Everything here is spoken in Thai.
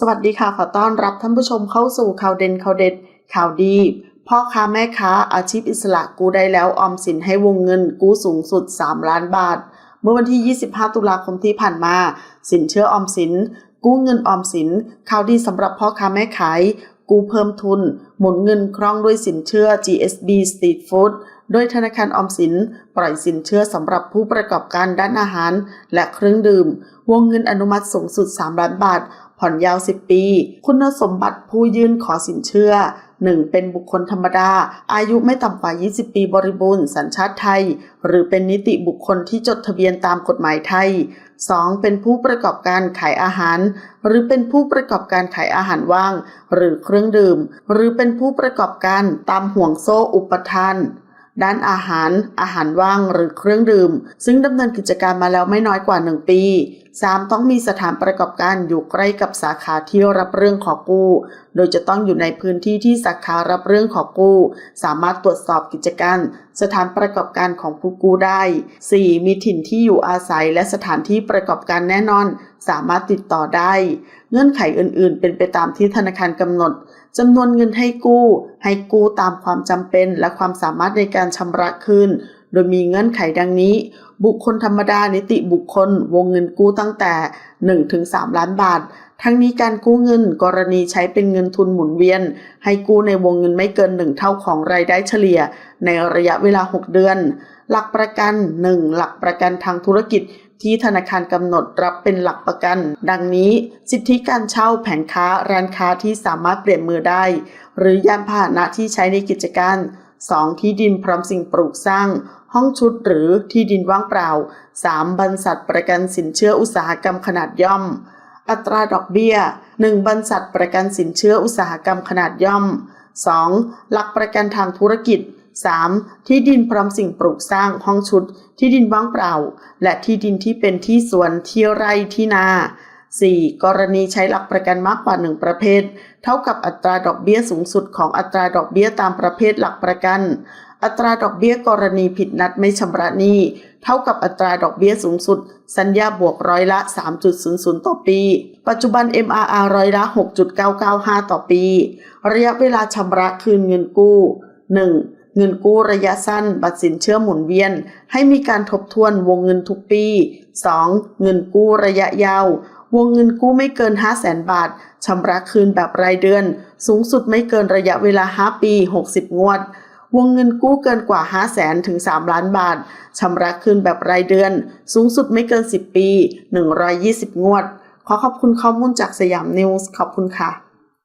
สวัสดีค่ะ ขอต้อนรับท่านผู้ชมเข้าสู่ข่าวเด่นข่าวเด็ด ข่าวดี พ่อค้าแม่ค้าอาชีพอิสระกู้ได้แล้วออมสินให้วงเงินกู้สูงสุด 3 ล้านบาท เมื่อวันที่ 25 ตุลาคมที่ผ่านมา สินเชื่อออมสิน กู้เงินออมสิน ข่าวดีสำหรับพ่อค้าแม่ขาย กู้เพิ่มทุน หมุนเงินคล่องด้วยสินเชื่อ GSB Street Food โดยธนาคารออมสิน ปล่อยสินเชื่อสำหรับผู้ประกอบการด้านอาหาร และเครื่องดื่ม วงเงินอนุมัติสูงสุด 3 ล้านบาท ผ่อนยาว 10 ปี คุณสมบัติผู้ยื่นขอสินเชื่อ 1. เป็นบุคคลธรรมดา อายุไม่ต่ำกว่า 20 ปีบริบูรณ์ สัญชาติไทย หรือเป็นนิติบุคคลที่จดทะเบียนตามกฎหมายไทย 2. เป็นผู้ประกอบการขายอาหาร หรือเป็นผู้ประกอบการขายอาหารว่าง หรือเครื่องดื่ม หรือเป็นผู้ประกอบการตามห่วงโซ่อุปทานด้านอาหาร อาหารว่างหรือเครื่องดื่ม ซึ่งดำเนินกิจการมาแล้วไม่น้อยกว่า 1 ปี 3. ต้องมีสถานประกอบการอยู่ใกล้กับสาขาที่รับเรื่องขอกู้ โดยจะต้องอยู่ในพื้นที่ที่สาขารับเรื่องขอกู้ สามารถตรวจสอบกิจการ สถานประกอบการของผู้กู้ได้ 4. มีถิ่นที่อยู่อาศัยและสถานที่ประกอบการแน่นอน สามารถติดต่อได้ เงื่อนไขอื่น ๆ เป็นไปตามที่ธนาคารกำหนดจำนวนเงินให้กู้ ให้กู้ตามความจำเป็นและความสามารถในการชำระคืน ดยมีเงื่อนไขดังนี้ บุคคลธรรมดานิติบุคคล วงเงินกู้ตั้งแต่ 1-3 ล้านบาท ทั้งนี้การกู้เงินกรณีใช้เป็นเงินทุนหมุนเวียน ให้กู้ในวงเงินไม่เกิน 1 เท่าของรายได้เฉลี่ย ในระยะเวลา 6 เดือน หลักประกัน 1. หลักประกันทางธุรกิจที่ธนาคารกำหนดรับเป็นหลักประกัน ดังนี้ สิทธิการเช่าแผงค้าร้านค้าที่สามารถเปลี่ยนมือได้ หรือยานพาหนะที่ใช้ในกิจการ 2. ที่ดินพร้อมสิ่งปลูกสร้าง ห้องชุดหรือที่ดินว่างเปล่า 3. บรรษัทประกันสินเชื่ออุตสาหกรรมขนาดย่อม อัตราดอกเบี้ย 1. บรรษัทประกันสินเชื่ออุตสาหกรรมขนาดย่อม 2. หลักประกันทางธุรกิจ 3. ที่ดินพร้อมสิ่งปลูกสร้างห้องชุด ที่ดินว่างเปล่า และที่ดินที่เป็นที่สวนที่ไร่ที่นา 4. กรณีใช้หลักประกันมากกว่า 1 ประเภท เท่ากับอัตราดอกเบี้ยสูงสุดของอัตราดอกเบี้ยตามประเภทหลักประกัน อัตราดอกเบี้ยกรณีผิดนัดไม่ชำระหนี้เท่ากับอัตราดอกเบี้ยสูงสุด สัญญาบวกร้อยละ 3.00 ต่อปี ปัจจุบัน MRR ร้อยละ 6.995 ต่อปี ระยะเวลาชำระคืนเงินกู้ 1. เงินกู้ระยะสั้น บัตรสินเชื่อหมุนเวียน ให้มีการทบทวนวงเงินทุกปี 2. เงินกู้ระยะยาว วงเงินกู้ไม่เกิน 5 0 0แสนบาท ชำระคืนแบบรายเดือน สูงสุดไม่เกินระยะเวลา 5 ปี 60 งวด วงเงินกู้เกินกว่า 5 0 0แสนถึง 3 ล้านบาท ชำระคืนแบบรายเดือน สูงสุดไม่เกิน 10 ปี 120 งวด ขอขอบคุณข้อมูลจากสยามนิวส์ ขอบคุณค่ะ